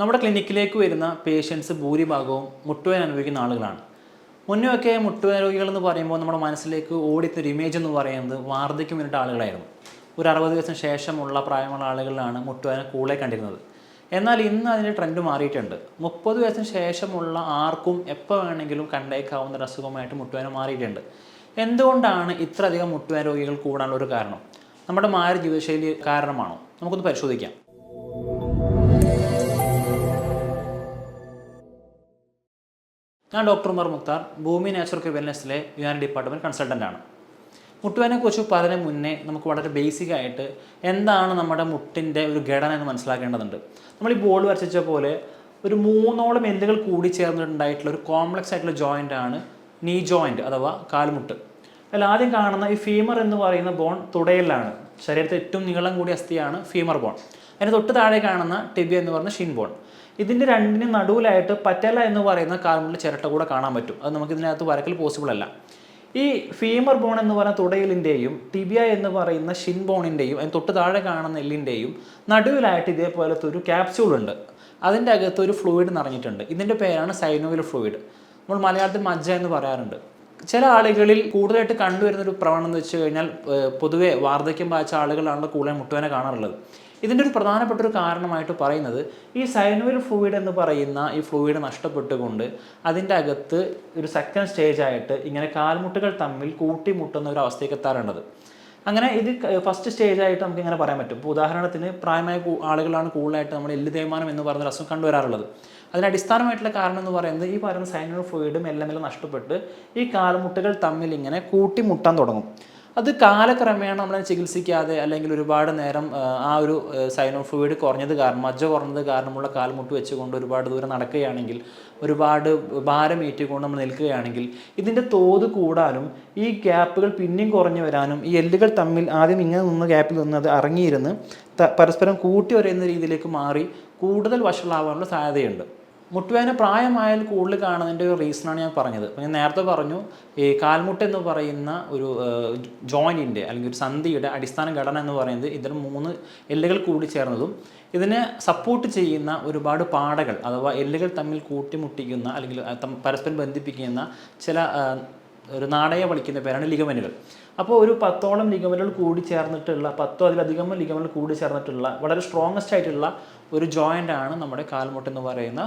നമ്മുടെ ക്ലിനിക്കിലേക്ക് വരുന്ന പേഷ്യൻസ് ഭൂരിഭാഗവും മുട്ടുവേദന അനുഭവിക്കുന്ന ആളുകളാണ്. മുന്നേയൊക്കെ മുട്ടുവേദന രോഗികൾ എന്ന് പറയുമ്പോൾ നമ്മുടെ മനസ്സിലേക്ക് ഓടിത്ത ഒരു ഇമേജ് എന്ന് പറയുന്നത് വാർദ്ധക്യം വേണ്ടിയിട്ട് ആളുകളായിരുന്നു. ഒരു അറുപത് വയസ്സിന് ശേഷമുള്ള പ്രായമുള്ള ആളുകളിലാണ് മുട്ടുവേദന കൂടുതലായി കണ്ടിരുന്നത്. എന്നാൽ ഇന്ന് അതിന്റെ ട്രെൻഡ് മാറിയിട്ടുണ്ട്. മുപ്പത് വയസ്സിന് ശേഷമുള്ള ആർക്കും എപ്പോൾ വേണമെങ്കിലും കണ്ടേക്കാവുന്ന ഒരു അസുഖമായിട്ട് മുട്ടുവേദന മാറിയിട്ടുണ്ട്. എന്തുകൊണ്ടാണ് ഇത്രയധികം മുട്ടുവേദന രോഗികൾ കൂടാനുള്ള ഒരു കാരണം? നമ്മുടെ മാറി ജീവിതശൈലി കാരണമാണോ? നമുക്കൊന്ന് പരിശോധിക്കാം. ഞാൻ ഡോക്ടർ ഉമർ മുക്താർ ഭൂമി നാച്ചുറൽ വെൽനെസ്സിലെ യു ആൻ ഡിപ്പാർട്ട്മെന്റ് കൺസൾട്ടന്റാണ് മുട്ടുവേനെക്കുറിച്ച് പറയുന്നതിന് മുന്നേ നമുക്ക് വളരെ ബേസിക് ആയിട്ട് എന്താണ് നമ്മുടെ മുട്ടിന്റെ ഒരു ഘടന എന്ന് മനസ്സിലാക്കേണ്ടതുണ്ട്. നമ്മൾ ഈ ബോൾ വരച്ച പോലെ ഒരു മൂന്നോളം എല്ലുകൾ കൂടി ചേർന്നിട്ടുണ്ടായിട്ടുള്ള ഒരു കോംപ്ലക്സ് ആയിട്ടുള്ള ജോയിന്റ് ആണ് നീ ജോയിന്റ് അഥവാ കാൽമുട്ട്. അതിൽ ആദ്യം കാണുന്ന ഈ ഫീമർ എന്ന് പറയുന്ന ബോൺ തുടയിലാണ്. ശരീരത്തിൽ ഏറ്റവും നീളം കൂടിയ അസ്ഥിയാണ് ഫീമർ ബോൺ അതിന് തൊട്ട് താഴെ കാണുന്ന ടിബിയ എന്ന് പറയുന്ന ഷിൻ ബോൺ ഇതിന്റെ രണ്ടിന് നടുവിലായിട്ട് പറ്റല എന്ന് പറയുന്ന കാൽമുട്ടിൽ ചിരട്ട കൂടെ കാണാൻ പറ്റും. അത് നമുക്ക് ഇതിനകത്ത് വരക്കൽ പോസിബിൾ അല്ല. ഈ ഫീമർ ബോൺ എന്ന് പറയുന്ന തുടയിലിന്റെയും ടിബിയ എന്ന് പറയുന്ന ഷിൻ ബോണിന്റെയും അതിന് തൊട്ട് താഴെ കാണുന്ന എല്ലിന്റെയും നടുവിലായിട്ട് ഇതേപോലത്തെ ഒരു ക്യാപ്സ്യൂൾ ഉണ്ട്. അതിന്റെ അകത്ത് ഒരു ഫ്ലൂയിഡ് നിറഞ്ഞിട്ടുണ്ട്. ഇതിന്റെ പേരാണ് സൈനോവിൽ ഫ്ലൂയിഡ് നമ്മൾ മലയാളത്തിൽ മജ്ജ എന്ന് പറയാറുണ്ട്. ചില ആളുകളിൽ കൂടുതലായിട്ട് കണ്ടുവരുന്ന ഒരു പ്രവണത എന്ന് വെച്ച് കഴിഞ്ഞാൽ പൊതുവേ വാർദ്ധക്യം ബാധിച്ച ആളുകളാണ് കൂടുതൽ മുട്ടുവേന കാണാറുള്ളത്. ഇതിന്റെ ഒരു പ്രധാനപ്പെട്ട ഒരു കാരണമായിട്ട് പറയുന്നത് ഈ സൈനുവൽ ഫ്ലൂയിഡ് എന്ന് പറയുന്ന ഈ ഫ്ലൂയിഡ് നഷ്ടപ്പെട്ടുകൊണ്ട് അതിന്റെ അകത്ത് ഒരു സെക്കൻഡ് സ്റ്റേജ് ആയിട്ട് ഇങ്ങനെ കാൽമുട്ടുകൾ തമ്മിൽ കൂട്ടിമുട്ടുന്ന ഒരു അവസ്ഥയ്ക്ക് എത്താറുണ്ടത്. അങ്ങനെ ഇത് ഫസ്റ്റ് സ്റ്റേജ് ആയിട്ട് നമുക്ക് ഇങ്ങനെ പറയാൻ പറ്റും. ഇപ്പോൾ ഉദാഹരണത്തിന് പ്രായമായ ആളുകളാണ് കൂടുതലായിട്ട് നമ്മൾ എല്ല് തേയ്മാനം എന്ന് പറയുന്ന രസം കണ്ടുവരാറുള്ളത്. അതിന് അടിസ്ഥാനമായിട്ടുള്ള കാരണം എന്ന് പറയുന്നത് ഈ പറയുന്ന സൈനുവൽ ഫ്ലൂയിഡും എല്ലാം എല്ലാം നഷ്ടപ്പെട്ട് ഈ കാൽമുട്ടുകൾ തമ്മിൽ ഇങ്ങനെ കൂട്ടിമുട്ടാൻ തുടങ്ങും. അത് കാലക്രമേണ നമ്മൾ ചികിത്സിക്കാതെ അല്ലെങ്കിൽ ഒരുപാട് നേരം ആ, ഒരു സൈനോഫോയിഡ് കുറഞ്ഞത് കാരണം മജ്ജ കുറഞ്ഞത് കാരണമുള്ള കാൽമുട്ട് വെച്ചുകൊണ്ട് ഒരുപാട് ദൂരം നടക്കുകയാണെങ്കിൽ ഒരുപാട് ഭാരം ഏറ്റുകൊണ്ട് നമ്മൾ നിൽക്കുകയാണെങ്കിൽ ഇതിന്റെ തോത് കൂടാനും ഈ ഗ്യാപ്പുകൾ പിന്നെയും കുറഞ്ഞു വരാനും ഈ എല്ലുകൾ തമ്മിൽ ആദ്യം ഇങ്ങനെ നിന്ന് ഗ്യാപ്പിൽ നിന്ന് അത് ഇറങ്ങിയിരുന്ന് പരസ്പരം കൂട്ടി വരയുന്ന രീതിയിലേക്ക് മാറി കൂടുതൽ വഷളാവാനുള്ള സാധ്യതയുണ്ട്. മുട്ടുവേദന പ്രായമായാൽ കൂടുതൽ കാണുന്നതിന്റെ ഒരു റീസണാണ് ഞാൻ പറഞ്ഞത്. ഞാൻ നേരത്തെ പറഞ്ഞു ഈ കാൽമുട്ട് എന്ന് പറയുന്ന ഒരു ജോയിന്റിന്റെ അല്ലെങ്കിൽ ഒരു സന്ധിയുടെ അടിസ്ഥാന ഘടന എന്ന് പറയുന്നത് ഇതിന് മൂന്ന് എല്ലുകൾ കൂടി ചേർന്നതും ഇതിനെ സപ്പോർട്ട് ചെയ്യുന്ന ഒരുപാട് പാടകൾ അഥവാ എല്ലുകൾ തമ്മിൽ കൂട്ടിമുട്ടിക്കുന്ന അല്ലെങ്കിൽ പരസ്പരം ബന്ധിപ്പിക്കുന്ന ചില ഒരു നാടയ വളിക്കുന്ന പേരാണ് ലിഗമനുകൾ. അപ്പോൾ ഒരു പത്തോളം ലിഗമനുകൾ കൂടി ചേർന്നിട്ടുള്ള പത്തോ അതിലധികം ലിഗമനുകൾ കൂടി ചേർന്നിട്ടുള്ള വളരെ സ്ട്രോങ്സ്റ്റ് ആയിട്ടുള്ള ഒരു ജോയിന്റ് ആണ് നമ്മുടെ കാൽമുട്ട് എന്ന് പറയുന്ന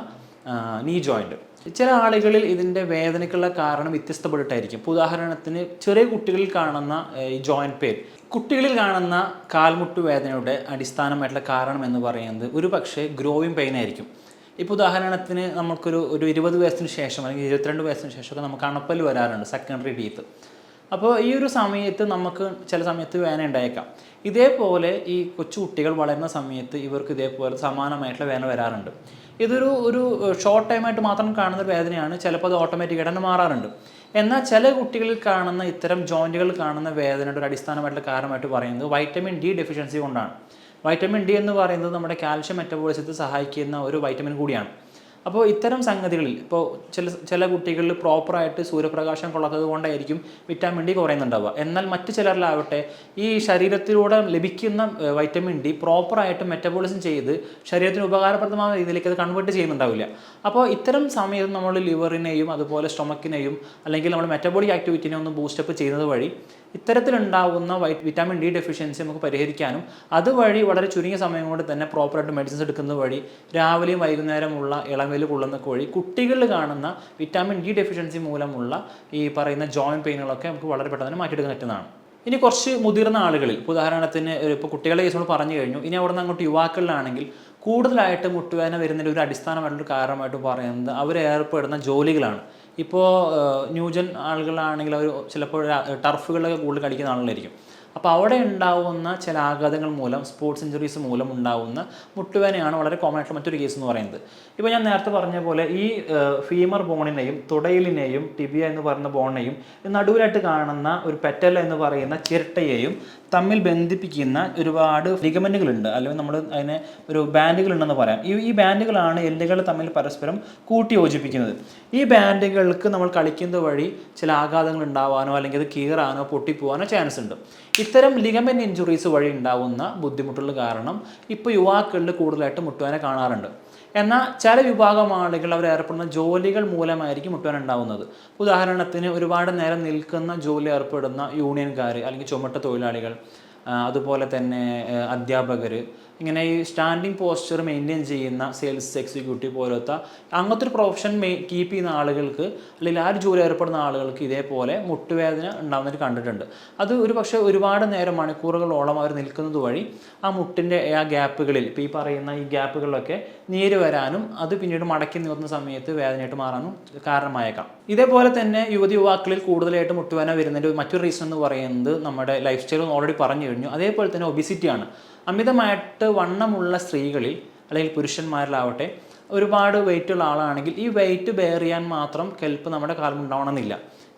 നീ ജോയിന്റ് ചില ആളുകളിൽ ഇതിന്റെ വേദനയ്ക്കുള്ള കാരണം വ്യത്യസ്തപ്പെട്ടിട്ടായിരിക്കും. ഇപ്പോൾ ഉദാഹരണത്തിന് ചെറിയ കുട്ടികളിൽ കാണുന്ന ഈ ജോയിന്റ് പെയിൻ കുട്ടികളിൽ കാണുന്ന കാൽമുട്ട് വേദനയുടെ അടിസ്ഥാനമായിട്ടുള്ള കാരണം എന്ന് പറയുന്നത് ഒരു പക്ഷേ ഗ്രോയിങ് പെയിൻ ആയിരിക്കും. ഇപ്പോൾ ഉദാഹരണത്തിന് നമുക്കൊരു ഒരു ഇരുപത് വയസ്സിന് ശേഷം അല്ലെങ്കിൽ ഇരുപത്തിരണ്ട് വയസ്സിന് ശേഷമൊക്കെ നമുക്ക് അണപ്പൽ വരാറുണ്ട് സെക്കൻഡറി ടീത്ത് അപ്പോൾ ഈ ഒരു സമയത്ത് നമുക്ക് ചില സമയത്ത് വേദന ഉണ്ടായേക്കാം. ഇതേപോലെ ഈ കൊച്ചു കുട്ടികൾ വളരുന്ന സമയത്ത് ഇവർക്ക് ഇതേപോലെ സമാനമായിട്ടുള്ള വേദന വരാറുണ്ട്. ഇതൊരു ഒരു ഷോർട്ട് ടൈമായിട്ട് മാത്രം കാണുന്ന വേദനയാണ്. ചിലപ്പോൾ അത് ഓട്ടോമാറ്റിക്കായിട്ട് തന്നെ മാറാറുണ്ട്. എന്നാൽ ചില കുട്ടികളിൽ കാണുന്ന ഇത്തരം ജോയിന്റുകൾ കാണുന്ന വേദനയുടെ ഒരു അടിസ്ഥാനമായിട്ടുള്ള കാരണമായിട്ട് പറയുന്നത് വൈറ്റമിൻ ഡി ഡെഫിഷ്യൻസി കൊണ്ടാണ്. വൈറ്റമിൻ ഡി എന്ന് പറയുന്നത് നമ്മുടെ കാൽഷ്യം മെറ്റബോളിസത്തെ സഹായിക്കുന്ന ഒരു വൈറ്റമിൻ കൂടിയാണ്. അപ്പോൾ ഇത്തരം സംഗതികളിൽ ഇപ്പോൾ ചില ചില കുട്ടികളിൽ പ്രോപ്പറായിട്ട് സൂര്യപ്രകാശം കൊള്ളാത്തത് കൊണ്ടായിരിക്കും വിറ്റാമിൻ ഡി കുറയുന്നുണ്ടാവുക. എന്നാൽ മറ്റു ചിലരിലാവട്ടെ ഈ ശരീരത്തിലൂടെ ലഭിക്കുന്ന വൈറ്റമിൻ ഡി പ്രോപ്പറായിട്ട് മെറ്റബോളിസം ചെയ്ത് ശരീരത്തിന് ഉപകാരപ്രദമായ രീതിയിലേക്ക് അത് കൺവേർട്ട് ചെയ്യുന്നുണ്ടാവില്ല. അപ്പോൾ ഇത്തരം സമയത്ത് നമ്മൾ ലിവറിനെയും അതുപോലെ സ്റ്റൊമക്കിനെയും അല്ലെങ്കിൽ നമ്മൾ മെറ്റബോളിക് ആക്ടിവിറ്റിനെ ഒന്ന് ബൂസ്റ്റപ്പ് ചെയ്യുന്നത് വഴി ഇത്തരത്തിലുണ്ടാകുന്ന വൈ വിറ്റാമിൻ ഡി ഡെഫിഷ്യൻസി നമുക്ക് പരിഹരിക്കാനും അതുവഴി വളരെ ചുരുങ്ങിയ സമയം കൊണ്ട് തന്നെ പ്രോപ്പറായിട്ട് മെഡിസിൻസ് എടുക്കുന്നത് വഴി രാവിലെയും വൈകുന്നേരമുള്ള ഇളവേൽ കൊള്ളുന്നൊക്കെ വഴി കുട്ടികളിൽ കാണുന്ന വിറ്റാമിൻ ഡി ഡെഫിഷ്യൻസി മൂലമുള്ള ഈ പറയുന്ന ജോയിന്റ് പെയിനുകളൊക്കെ നമുക്ക് വളരെ പെട്ടെന്ന് മാറ്റിയെടുക്കാൻ പറ്റുന്നതാണ്. ഇനി കുറച്ച് മുതിർന്ന ആളുകളിൽ ഉദാഹരണത്തിന് ഇപ്പോൾ കുട്ടികളുടെ കേസ് നമ്മൾ പറഞ്ഞു കഴിഞ്ഞു. ഇനി അവിടെ നിന്ന് അങ്ങോട്ട് യുവാക്കളിലാണെങ്കിൽ കൂടുതലായിട്ട് മുട്ടുവേദന വരുന്നതിന്റെ ഒരു അടിസ്ഥാനമായിട്ടുള്ള കാരണമായിട്ട് പറയുന്നത് അവർ ഏർപ്പെടുന്ന ജോലികളാണ്. ഇപ്പോൾ ന്യൂജൻ ആളുകളാണെങ്കിൽ അവർ ചിലപ്പോൾ ടർഫുകളിലൊക്കെ കൂടുതൽ കളിക്കുന്ന ആളുകളായിരിക്കും. അപ്പോൾ അവിടെ ഉണ്ടാവുന്ന ചില ആഘാതങ്ങൾ മൂലം സ്പോർട്സ് ഇഞ്ചുറീസ് മൂലം ഉണ്ടാവുന്ന മുട്ടുവേനയാണ് വളരെ കോമൺ ആയിട്ടുള്ള മറ്റൊരു കേസ് എന്ന് പറയുന്നത്. ഇപ്പോൾ ഞാൻ നേരത്തെ പറഞ്ഞ പോലെ ഈ ഫീമർ ബോണിനെയും തുടയിലിനെയും ടിബിയ എന്ന് പറയുന്ന ബോണിനെയും നടുവിലായിട്ട് കാണുന്ന ഒരു പെറ്റല എന്ന് പറയുന്ന ചിരട്ടയെയും തമ്മിൽ ബന്ധിപ്പിക്കുന്ന ഒരുപാട് ലിഗമെന്റുകളുണ്ട് അല്ലെങ്കിൽ നമ്മൾ അതിനെ ഒരു ബാൻഡുകളുണ്ടെന്ന് പറയാം. ഈ ഈ ബാൻഡുകളാണ് എല്ലുകൾ തമ്മിൽ പരസ്പരം കൂട്ടി യോജിപ്പിക്കുന്നത്. ഈ ബാൻഡുകൾക്ക് നമ്മൾ കളിക്കുന്നത് വഴി ചില ആഘാതങ്ങൾ ഉണ്ടാവാനോ അല്ലെങ്കിൽ അത് കീറാനോ പൊട്ടിപ്പോവാനോ ചാൻസ് ഉണ്ട്. ഇത്തരം ലിഗമെന്റ് ഇഞ്ചുറീസ് വഴി ഉണ്ടാവുന്ന ബുദ്ധിമുട്ടുകൾ കാരണം ഇപ്പോൾ യുവാക്കളിൽ കൂടുതലായിട്ട് മുട്ടുവാനെ കാണാറുണ്ട്. എന്നാൽ ചില വിഭാഗം ആളുകൾ അവർ ഏർപ്പെടുന്ന ജോലികൾ മൂലമായിരിക്കും മുട്ടുവേദന ഉണ്ടാവുന്നത്. ഉദാഹരണത്തിന് ഒരുപാട് നേരം നിൽക്കുന്ന ജോലി ഏർപ്പെടുന്ന യൂണിയൻകാർ അല്ലെങ്കിൽ ചുമട്ട തൊഴിലാളികൾ അതുപോലെ തന്നെ അധ്യാപകർ ഇങ്ങനെ ഈ സ്റ്റാൻഡിങ് പോസ്ചർ മെയിന്റെയിൻ ചെയ്യുന്ന സെയിൽസ് എക്സിക്യൂട്ടീവ് പോലത്തെ അങ്ങനത്തെ ഒരു പ്രൊഫഷൻ മെയ് കീപ്പ് ചെയ്യുന്ന ആളുകൾക്ക് അല്ലെങ്കിൽ ആ ഒരു ജോലി ഏർപ്പെടുന്ന ആളുകൾക്ക് ഇതേപോലെ മുട്ടുവേദന ഉണ്ടാകുന്നതായിട്ട് കണ്ടിട്ടുണ്ട്. അത് ഒരു പക്ഷേ ഒരുപാട് നേരം മണിക്കൂറുകളോളം അവർ നിൽക്കുന്നത് വഴി ആ മുട്ടിന്റെ ആ ഗ്യാപ്പുകളിൽ ഇപ്പോൾ ഈ പറയുന്ന ഈ ഗ്യാപ്പുകളിലൊക്കെ നീര് വരാനും അത് പിന്നീട് മടക്കി നിർത്തുന്ന സമയത്ത് വേദനയായിട്ട് മാറാനും കാരണമായേക്കാം. ഇതേപോലെ തന്നെ യുവതി യുവാക്കളിൽ കൂടുതലായിട്ട് മുട്ടുവേദന വരുന്നതിന്റെ മറ്റൊരു റീസൺ എന്ന് പറയുന്നത് നമ്മുടെ ലൈഫ് സ്റ്റൈൽ ഓൾറെഡി പറഞ്ഞു കഴിഞ്ഞു. അതേപോലെ തന്നെ ഒബിസിറ്റിയാണ്. അമിതമായിട്ട് വണ്ണമുള്ള സ്ത്രീകളിൽ അല്ലെങ്കിൽ പുരുഷന്മാരിലാവട്ടെ ഒരുപാട് വെയിറ്റുള്ള ആളാണെങ്കിൽ ഈ വെയിറ്റ് ബെയർ ചെയ്യാൻ മാത്രം കെൽപ്പ് നമ്മുടെ കാലം ഉണ്ടാവണമെന്നില്ല.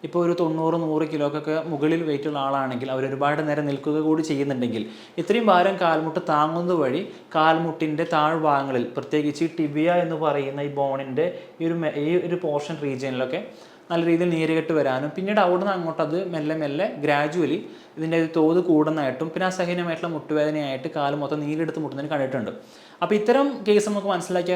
ഇപ്പോൾ ഒരു തൊണ്ണൂറ് നൂറ് കിലോക്കൊക്കെ മുകളിൽ വെയിറ്റുള്ള ആളാണെങ്കിൽ അവർ ഒരുപാട് നേരം നിൽക്കുക കൂടി ചെയ്യുന്നുണ്ടെങ്കിൽ ഇത്രയും ഭാരം കാൽമുട്ട് താങ്ങുന്നത് വഴി കാൽമുട്ടിന്റെ താഴ്ഭാഗങ്ങളിൽ പ്രത്യേകിച്ച് ടിബിയ എന്ന് പറയുന്ന ഈ ബോണിന്റെ ഈ ഒരു ഈ ഒരു പോർഷൻ റീജിയനിലൊക്കെ നല്ല രീതിയിൽ നീരുകെട്ട് വരാനും പിന്നീട് അവിടെ നിന്ന് അങ്ങോട്ട് അത് മെല്ലെ മെല്ലെ ഗ്രാജുവലി ഇതിന്റെ തോത് കൂടുന്നതായിട്ടും പിന്നെ അസഹനീയമായിട്ടുള്ള മുട്ടുവേദനയായിട്ട് കാൽ മൊത്തം നീരെടുത്ത് മുട്ടുന്നതിന് കണ്ടിട്ടുണ്ട്. അപ്പോൾ ഇത്തരം കേസ് നമുക്ക് മനസ്സിലാക്കിയ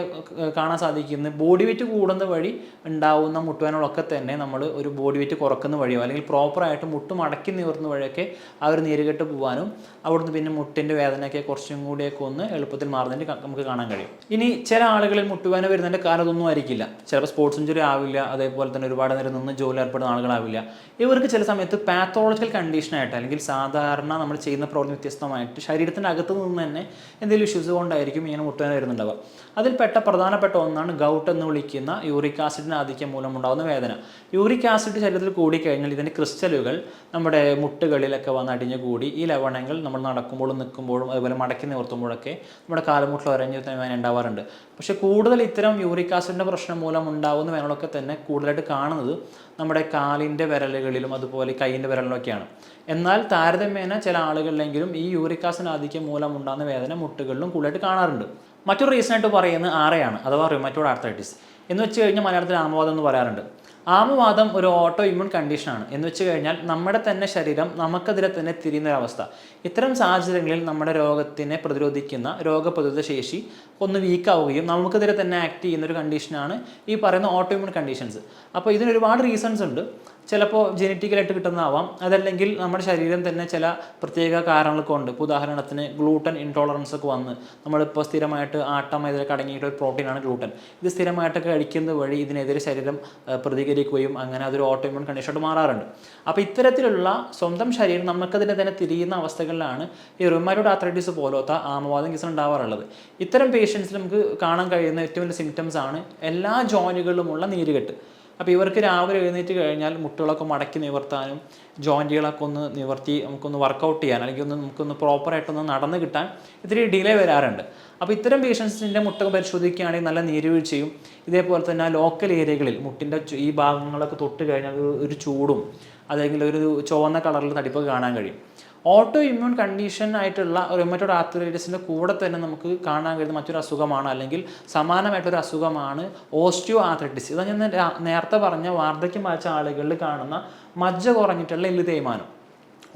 കാണാൻ സാധിക്കുന്നത് ബോഡി വെയിറ്റ് കൂടുന്ന വഴി ഉണ്ടാവുന്ന മുട്ടുവേനകളൊക്കെ തന്നെ നമ്മൾ ഒരു ബോഡി വെയിറ്റ് കുറക്കുന്ന വഴിയോ അല്ലെങ്കിൽ പ്രോപ്പറായിട്ട് മുട്ട് മടക്കി നിവർന്ന വഴിയൊക്കെ ആ ഒരു നീരുകെട്ട് പോകാനും അവിടുന്ന് പിന്നെ മുട്ടിന്റെ വേദനയൊക്കെ കുറച്ചും കൂടിയൊക്കെ ഒന്ന് എളുപ്പത്തിൽ മാറുന്നതിന് നമുക്ക് കാണാൻ കഴിയും. ഇനി ചില ആളുകളിൽ മുട്ടുവേന വരുന്നതിന്റെ കാരണം അതൊന്നും ആയിരിക്കില്ല. ചിലപ്പോൾ സ്പോർട്സ് ഇഞ്ചുറി ആവില്ല അതേപോലെ തന്നെ ഒരുപാട് നേരം നിന്ന് ജോലി ഏർപ്പെടുന്ന ആളുകളാവില്ല. ഇവർക്ക് ചില സമയത്ത് പാത്തോളജിക്കൽ കണ്ടീഷനായിട്ട് അല്ലെങ്കിൽ സാധാരണ നമ്മൾ ചെയ്യുന്ന പ്രോബ്ലം വ്യത്യസ്തമായിട്ട് ശരീരത്തിന്റെ അകത്ത് നിന്ന് തന്നെ എന്തെങ്കിലും ഇഷ്യൂസ് കൊണ്ടായിരിക്കും ഇങ്ങനെ മുട്ടുവേദന വരുന്നുണ്ടാവുക. അതിൽപ്പെട്ട പ്രധാനപ്പെട്ട ഒന്നാണ് ഗൗട്ട് എന്ന് വിളിക്കുന്ന യൂറിക് ആസിഡിന്റെ ആധിക്യം മൂലം ഉണ്ടാകുന്ന വേദന. യൂറിക് ആസിഡ് ശരീരത്തിൽ കൂടിക്കഴിഞ്ഞാൽ ഇതിന്റെ ക്രിസ്റ്റലുകൾ നമ്മുടെ മുട്ടുകളിലൊക്കെ വന്ന് അടിഞ്ഞു കൂടി ഈ ലവണങ്ങൾ നമ്മൾ നടക്കുമ്പോഴും നിൽക്കുമ്പോഴും അതുപോലെ മടക്കി നിവർത്തുമ്പോഴൊക്കെ നമ്മുടെ കാലുമുട്ടിൽ ഒരഞ്ഞു വേദന ഉണ്ടാവാറുണ്ട്. പക്ഷേ കൂടുതൽ ഇത്തരം യൂറിക് ആസിഡിന്റെ പ്രശ്നം മൂലം ഉണ്ടാകുന്ന വേദനകളൊക്കെ തന്നെ കൂടുതലായിട്ട് കാണുന്നത് നമ്മുടെ കാലിന്റെ വിരലുകളിലും അതുപോലെ കൈയിന്റെ വിരലിലൊക്കെയാണ് എന്നാൽ താരതമ്യേന ചില ആളുകളിലെങ്കിലും ഈ യൂറിക് ആധിക്യം മൂലം ഉണ്ടാകുന്ന വേദന മുട്ടുകളിലും കൂടുതലായിട്ട് കാണാറുണ്ട്. മറ്റൊരു റീസൺ ആയിട്ട് പറയുന്നത് ആറയാണ് അഥവാ റിമറ്റോഡ് ആർത്തൈറ്റിസ് എന്ന് വെച്ച് കഴിഞ്ഞാൽ മലയാളത്തിൽ ആമവാദം എന്ന് പറയാറുണ്ട്. ആമവാദം ഒരു ഓട്ടോ ഇമ്മ്യൂൺ കണ്ടീഷനാണ് എന്ന് വെച്ച് കഴിഞ്ഞാൽ നമ്മുടെ തന്നെ ശരീരം നമുക്കെതിരെ തന്നെ തിരിയുന്ന ഒരവസ്ഥ ഇത്തരം സാഹചര്യങ്ങളിൽ നമ്മുടെ രോഗത്തിനെ പ്രതിരോധിക്കുന്ന രോഗപ്രതിരോധ ശേഷി ഒന്ന് വീക്കാവുകയും നമുക്കെതിരെ തന്നെ ആക്ട് ചെയ്യുന്ന ഒരു കണ്ടീഷനാണ് ഈ പറയുന്ന ഓട്ടോ ഇമ്മ്യൂൺ കണ്ടീഷൻസ് അപ്പോൾ ഇതിന് ഒരുപാട് റീസൺസ് ഉണ്ട്. ചിലപ്പോൾ ജനറ്റിക്കലായിട്ട് കിട്ടുന്നതാവാം. അതല്ലെങ്കിൽ നമ്മുടെ ശരീരം തന്നെ ചില പ്രത്യേക കാരണങ്ങൾ ഉണ്ട്. ഇപ്പോൾ ഉദാഹരണത്തിന് ഗ്ലൂട്ടൻ ഇൻടോളറൻസ് ഒക്കെ വന്ന് നമ്മളിപ്പോൾ സ്ഥിരമായിട്ട് ആട്ടം ഇതിലൊക്കെ അടങ്ങിയിട്ട് ഒരു പ്രോട്ടീനാണ് ഗ്ലൂട്ടൻ ഇത് സ്ഥിരമായിട്ടൊക്കെ കഴിക്കുന്നത് വഴി ഇതിനെതിരെ ശരീരം പ്രതികരിക്കുകയും അങ്ങനെ അതൊരു ഓട്ടോമ്യൂൺ കണ്ടീഷനായിട്ട് മാറാറുണ്ട്. അപ്പോൾ ഇത്തരത്തിലുള്ള സ്വന്തം ശരീരം നമുക്കതിനെ തന്നെ തിരിയുന്ന അവസ്ഥകളിലാണ് ഈ റൊമാറ്റോഡ് ആത്രൈറ്റിസ് പോലത്തെ ആമവാദം കേസ് ഉണ്ടാവാറുള്ളത്. ഇത്തരം പേഷ്യൻസിൽ നമുക്ക് കാണാൻ കഴിയുന്ന ഏറ്റവും വലിയ സിംറ്റംസ് ആണ് എല്ലാ ജോയിനുകളിലുമുള്ള നീരുകെട്ട്. അപ്പോൾ ഇവർക്ക് രാവിലെ എഴുന്നേറ്റ് കഴിഞ്ഞാൽ മുട്ടുകളൊക്കെ മടക്കി നിവർത്താനും ജോയിന്റുകളൊക്കെ ഒന്ന് നിവർത്തി നമുക്കൊന്ന് വർക്കൗട്ട് ചെയ്യാൻ അല്ലെങ്കിൽ ഒന്ന് നമുക്കൊന്ന് പ്രോപ്പറായിട്ടൊന്ന് നടന്ന് കിട്ടാൻ ഇത്തിരി ഡിലേ വരാറുണ്ട്. അപ്പോൾ ഇത്തരം പേഷ്യൻസിന്റെ മുട്ടൊക്കെ പരിശോധിക്കുകയാണെങ്കിൽ നല്ല നീരുവീഴ്ചയും ഇതേപോലെ തന്നെ ലോക്കൽ ഏരിയകളിൽ മുട്ടിന്റെ ഈ ഭാഗങ്ങളൊക്കെ തൊട്ട് കഴിഞ്ഞാൽ ഒരു- ചൂടും അല്ലെങ്കിൽ ഒരു ചുവന്ന കളറിൽ തടിപ്പൊക്കെ കാണാൻ കഴിയും. ഓട്ടോ ഇമ്മ്യൂൺ കണ്ടീഷൻ ആയിട്ടുള്ള റൊമറ്റോഡ് ആർത്തറൈറ്റിസിന്റെ കൂടെ തന്നെ നമുക്ക് കാണാൻ കഴിയുന്ന മറ്റൊരു അസുഖമാണ് അല്ലെങ്കിൽ സമാനമായിട്ടൊരു അസുഖമാണ് ഓസ്റ്റിയോ ആർത്രൈറ്റിസ് ഇതാ ഞാൻ നേരത്തെ പറഞ്ഞ വാർദ്ധക്യം വായിച്ച ആളുകളിൽ കാണുന്ന മജ്ജ കുറഞ്ഞിട്ടുള്ള എല്ല് തേയ്മാനം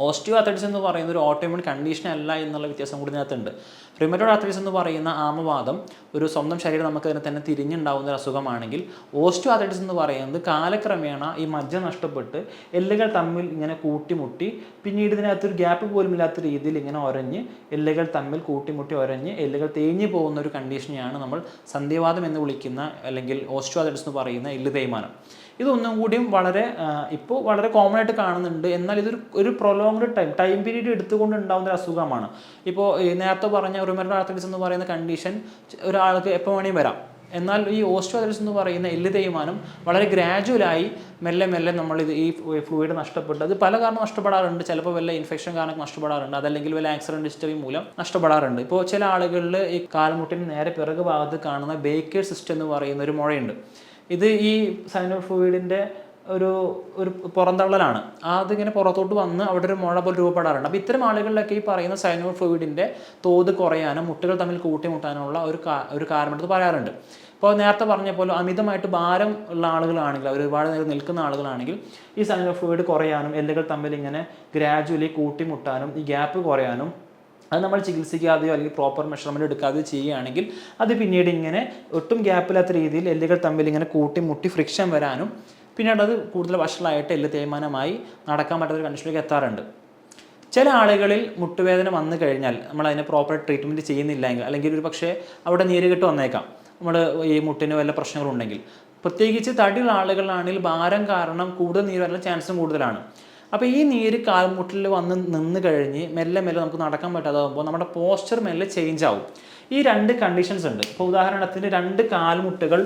ഓസ്റ്റിയോ അത്ലറ്റിസ് എന്ന് പറയുന്ന ഒരു ഓട്ടോമിൻ കണ്ടീഷൻ അല്ല എന്നുള്ള വ്യത്യാസം കൂടി ഇതിനകത്തുണ്ട്. റിമറ്റോഡ് ആർത്രൈറ്റിസ് എന്ന് പറയുന്ന ആമവാദം ഒരു സ്വന്തം ശരീരം നമുക്ക് അതിനെ തന്നെ തിരിഞ്ഞുണ്ടാവുന്ന ഒരു അസുഖമാണെങ്കിൽ ഓസ്റ്റിയോ അത്ലറ്റിസ് എന്ന് പറയുന്നത് കാലക്രമേണ ഈ മജ്ജ നഷ്ടപ്പെട്ട് എല്ലുകൾ തമ്മിൽ ഇങ്ങനെ കൂട്ടിമുട്ടി പിന്നീട് ഇതിനകത്തൊരു ഗ്യാപ്പ് പോലും ഇല്ലാത്ത രീതിയിൽ ഇങ്ങനെ ഒരഞ്ഞ് എല്ലുകൾ തമ്മിൽ കൂട്ടിമുട്ടി ഒരഞ്ഞ് എല്ലുകൾ തേഞ്ഞു പോകുന്ന ഒരു കണ്ടീഷനെയാണ് നമ്മൾ സന്ധിവാദം എന്ന് വിളിക്കുന്ന അല്ലെങ്കിൽ ഓസ്റ്റിയോ അത്ലറ്റിസ് എന്ന് പറയുന്ന എല്ല് തേയ്മാനം. ഇതൊന്നും കൂടിയും വളരെ ഇപ്പോൾ വളരെ കോമൺ ആയിട്ട് കാണുന്നുണ്ട്. എന്നാൽ ഇതൊരു ഒരു പ്രൊലോങ്ഡ് ടൈം ടൈം പീരീഡ് എടുത്തുകൊണ്ട് ഉണ്ടാകുന്ന ഒരു അസുഖമാണ്. ഇപ്പോൾ നേരത്തെ പറഞ്ഞ റുമറ്റോഡ് ആർത്രൈറ്റിസ് എന്ന് പറയുന്ന കണ്ടീഷൻ ഒരാൾക്ക് എപ്പോൾ വേണമെങ്കിൽ വരാം. എന്നാൽ ഈ ഓസ്റ്റിയോആർത്രൈറ്റിസ് എന്ന് പറയുന്ന എല്ല് തേയ്മാനം വളരെ ഗ്രാജുവലായി മെല്ലെ മെല്ലെ നമ്മൾ ഇത് ഈ ഫ്ലൂയിഡ് നഷ്ടപ്പെട്ട് അത് പല കാരണം നഷ്ടപ്പെടാറുണ്ട്. ചിലപ്പോൾ വല്ല ഇൻഫെക്ഷൻ കാരണം നഷ്ടപ്പെടാറുണ്ട്. അതല്ലെങ്കിൽ വല്ല ആക്സിഡന്റ് ഹിസ്റ്ററി മൂലം നഷ്ടപ്പെടാറുണ്ട്. ഇപ്പോൾ ചില ആളുകളിൽ ഈ കാൽമുട്ടിന് നേരെ പിറകു ഭാഗത്ത് കാണുന്ന ബേക്കേഴ്സ് സിസ്റ്റം എന്ന് പറയുന്ന ഒരു മുഴയുണ്ട്. ഇത് ഈ സൈനോ ഫ്ലൂയിഡിന്റെ ഒരു ഒരു പുറന്തള്ളലാണ്. അതിങ്ങനെ പുറത്തോട്ട് വന്ന് അവിടെ ഒരു മുഴ പോലെ രൂപപ്പെടാറുണ്ട്. അപ്പോൾ ഇത്തരം ആളുകളിലൊക്കെ ഈ പറയുന്ന സൈനോ ഫ്ലൂയിഡിന്റെ തോത് കുറയാനും മുട്ടുകൾ തമ്മിൽ കൂട്ടിമുട്ടാനുള്ള ഒരു ഒരു കാരണമെടുത്ത് പറയാറുണ്ട്. ഇപ്പോൾ നേരത്തെ പറഞ്ഞ പോലെ അമിതമായിട്ട് ഭാരം ഉള്ള ആളുകളാണെങ്കിൽ ഒരുപാട് നേരം നിൽക്കുന്ന ആളുകളാണെങ്കിൽ ഈ സൈനോ ഫ്ലൂയിഡ് കുറയാനും എല്ലുകൾ തമ്മിൽ ഇങ്ങനെ ഗ്രാജുവലി കൂട്ടിമുട്ടാനും ഈ ഗ്യാപ്പ് കുറയാനും അത് നമ്മൾ ചികിത്സിക്കാതെയോ അല്ലെങ്കിൽ പ്രോപ്പർ മെഷർമെന്റ് എടുക്കാതെയോ ചെയ്യുകയാണെങ്കിൽ അത് പിന്നീട് ഇങ്ങനെ ഒട്ടും ഗ്യാപ്പില്ലാത്ത രീതിയിൽ എല്ലുകൾ തമ്മിൽ ഇങ്ങനെ കൂട്ടി മുട്ടി ഫ്രിക്ഷൻ വരാനും പിന്നീട് അത് കൂടുതൽ വഷളായിട്ട് എല്ല് തേയ്മാനമായി നടക്കാൻ പറ്റാത്ത ഒരു കണ്ടീഷനിലേക്ക് എത്താറുണ്ട്. ചില ആളുകളിൽ മുട്ടുവേദന വന്നു കഴിഞ്ഞാൽ നമ്മൾ അതിനെ പ്രോപ്പർ ട്രീറ്റ്മെന്റ് ചെയ്യുന്നില്ലെങ്കിൽ അല്ലെങ്കിൽ ഒരു പക്ഷേ അവിടെ നീരുകെട്ട് വന്നേക്കാം. നമ്മൾ ഈ മുട്ടിന് വല്ല പ്രശ്നങ്ങളുണ്ടെങ്കിൽ. പ്രത്യേകിച്ച് തടിയുള്ള ആളുകളാണെങ്കിൽ ഭാരം കാരണം കൂടുതൽ നീര് വരാനുള്ള ചാൻസും കൂടുതലാണ്. അപ്പോൾ ഈ നീര് കാൽമുട്ടിൽ വന്ന് നിന്ന് കഴിഞ്ഞ് മെല്ലെ മെല്ലെ നമുക്ക് നടക്കാൻ പറ്റാതാകുമ്പോൾ നമ്മുടെ പോസ്ചർ മെല്ലെ ചേഞ്ച് ആവും. ഈ രണ്ട് കണ്ടീഷൻസ് ഉണ്ട്. ഇപ്പോൾ ഉദാഹരണത്തിന് രണ്ട് കാൽമുട്ടുകൾ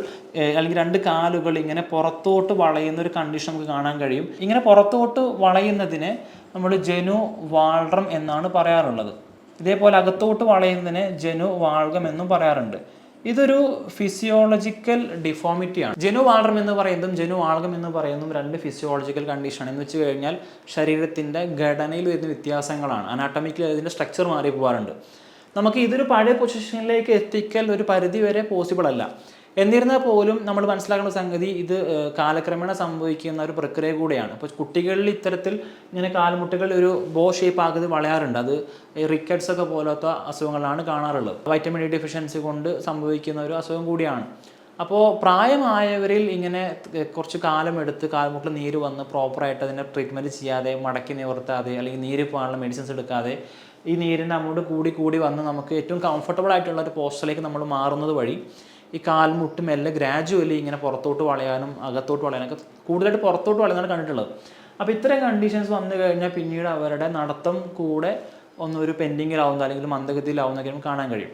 അല്ലെങ്കിൽ രണ്ട് കാലുകൾ ഇങ്ങനെ പുറത്തോട്ട് വളയുന്ന ഒരു കണ്ടീഷൻ നമുക്ക് കാണാൻ കഴിയും. ഇങ്ങനെ പുറത്തോട്ട് വളയുന്നതിനെ നമ്മൾ ജനു വാൾറം എന്നാണ് പറയാറുള്ളത്. ഇതേപോലെ അകത്തോട്ട് വളയുന്നതിനെ ജനു വാൾഗം എന്നും പറയാറുണ്ട്. ഇതൊരു ഫിസിയോളജിക്കൽ ഡിഫോമിറ്റിയാണ് ജനു വാൾറം എന്ന് പറയുന്നതും ജനു വാളകം എന്ന് പറയുന്നതും രണ്ട് ഫിസിയോളജിക്കൽ കണ്ടീഷൻ എന്ന് വെച്ച് കഴിഞ്ഞാൽ ശരീരത്തിന്റെ ഘടനയിൽ വരുന്ന വ്യത്യാസങ്ങളാണ്. അനാട്ടമിക്കൽ അതിന്റെ സ്ട്രക്ചർ മാറി പോകാറുണ്ട് നമുക്ക് ഇതൊരു പഴയ പൊസിഷനിലേക്ക് എത്തിക്കൽ ഒരു പരിധി വരെ പോസിബിൾ അല്ല. എന്നിരുന്നാൽ പോലും നമ്മൾ മനസ്സിലാക്കേണ്ട സംഗതി ഇത് കാലക്രമേണ സംഭവിക്കുന്ന ഒരു പ്രക്രിയ കൂടെയാണ്. അപ്പോൾ കുട്ടികളിൽ ഇത്തരത്തിൽ ഇങ്ങനെ കാൽമുട്ടുകൾ ഒരു ബോ ഷേപ്പ് ആകുന്നത് വളയാറുണ്ട്. അത് റിക്കറ്റ്സ് ഒക്കെ പോലത്തെ അസുഖങ്ങളാണ് കാണാറുള്ളത്. വൈറ്റമിൻ ഡി ഡെഫിഷ്യൻസി കൊണ്ട് സംഭവിക്കുന്ന ഒരു അസുഖം കൂടിയാണ്. അപ്പോൾ പ്രായമായവരിൽ ഇങ്ങനെ കുറച്ച് കാലം എടുത്ത് കാൽമുട്ടിൽ നീര് വന്ന് പ്രോപ്പറായിട്ട് അതിനെ ട്രീറ്റ്മെന്റ് ചെയ്യാതെ മടക്കി നിവർത്താതെ അല്ലെങ്കിൽ നീര് പോകാനുള്ള മെഡിസിൻസ് എടുക്കാതെ ഈ നീരിന്റെ അമൗണ്ട് കൂടി കൂടി വന്ന് നമുക്ക് ഏറ്റവും കംഫർട്ടബിൾ ആയിട്ടുള്ള ഒരു പോസ്റ്ററിലേക്ക് നമ്മൾ മാറുന്നത് വഴി ഈ കാൽമുട്ട് മെല്ലെ ഗ്രാജുവലി ഇങ്ങനെ പുറത്തോട്ട് വളയാനും അകത്തോട്ട് വളയാനൊക്കെ കൂടുതലായിട്ട് പുറത്തോട്ട് വളയാനാണ് കണ്ടിട്ടുള്ളത്. അപ്പോൾ ഇത്തരം കണ്ടീഷൻസ് വന്നു കഴിഞ്ഞാൽ പിന്നീട് അവരുടെ നടത്തം കൂടെ ഒന്നൊരു പെൻഡിങ്ങിലാവുന്ന അല്ലെങ്കിൽ മന്ദഗതിയിലാവുന്നൊക്കെ നമുക്ക് കാണാൻ കഴിയും.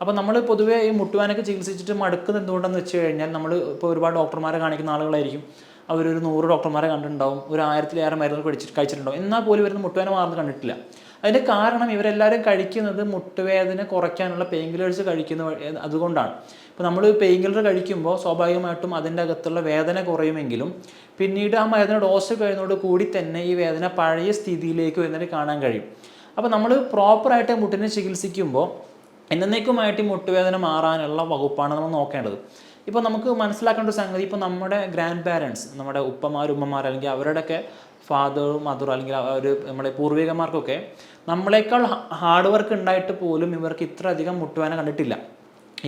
അപ്പോൾ നമ്മൾ പൊതുവേ ഈ മുട്ടുവാനൊക്കെ ചികിത്സിച്ചിട്ട് മടുക്കുന്നത് എന്തുകൊണ്ടെന്ന് വെച്ച് കഴിഞ്ഞാൽ നമ്മൾ ഇപ്പോൾ ഒരുപാട് ഡോക്ടർമാരെ കാണിക്കുന്ന ആളുകളായിരിക്കും. അവരൊരു നൂറ് ഡോക്ടർമാരെ കണ്ടിട്ടുണ്ടാവും ഒരു ആയിരത്തിലേറെ മരുന്നുകൾ കഴിച്ചിട്ട് കഴിച്ചിട്ടുണ്ടാവും. എന്നാൽ പോലും ഇവരുന്ന് മുട്ടുവേന മാറുന്നത് കണ്ടിട്ടില്ല. അതിന്റെ കാരണം ഇവരെല്ലാവരും കഴിക്കുന്നത് മുട്ടുവേദന കുറയ്ക്കാനുള്ള പെയിൻ കില്ലേഴ്സ് കഴിക്കുന്ന അതുകൊണ്ടാണ്. ഇപ്പോൾ നമ്മൾ പെയിൻ കില്ലർ കഴിക്കുമ്പോൾ സ്വാഭാവികമായിട്ടും അതിന്റെ അകത്തുള്ള വേദന കുറയുമെങ്കിലും പിന്നീട് ആ മരുന്ന് ഡോസ് കഴിയുന്നതോട് കൂടി തന്നെ ഈ വേദന പഴയ സ്ഥിതിയിലേക്ക് വരുന്നതിന് കാണാൻ കഴിയും. അപ്പോൾ നമ്മൾ പ്രോപ്പറായിട്ട് മുട്ടിനെ ചികിത്സിക്കുമ്പോൾ എന്നേക്കുമായിട്ട് ഈ മുട്ടുവേദന മാറാനുള്ള വകുപ്പാണ് നമ്മൾ നോക്കേണ്ടത്. ഇപ്പോൾ നമുക്ക് മനസ്സിലാക്കേണ്ട ഒരു സംഗതി ഇപ്പോൾ നമ്മുടെ ഗ്രാൻഡ് പാരൻസ് നമ്മുടെ ഉപ്പമാർ ഉമ്മമാർ അല്ലെങ്കിൽ അവരുടെയൊക്കെ ഫാദർ മദർ അല്ലെങ്കിൽ അവർ നമ്മുടെ പൂർവികന്മാർക്കൊക്കെ നമ്മളെക്കാൾ ഹാർഡ് വർക്ക് ഉണ്ടായിട്ട് പോലും ഇവർക്ക് ഇത്ര അധികം മുട്ടുവേദന കണ്ടിട്ടില്ല.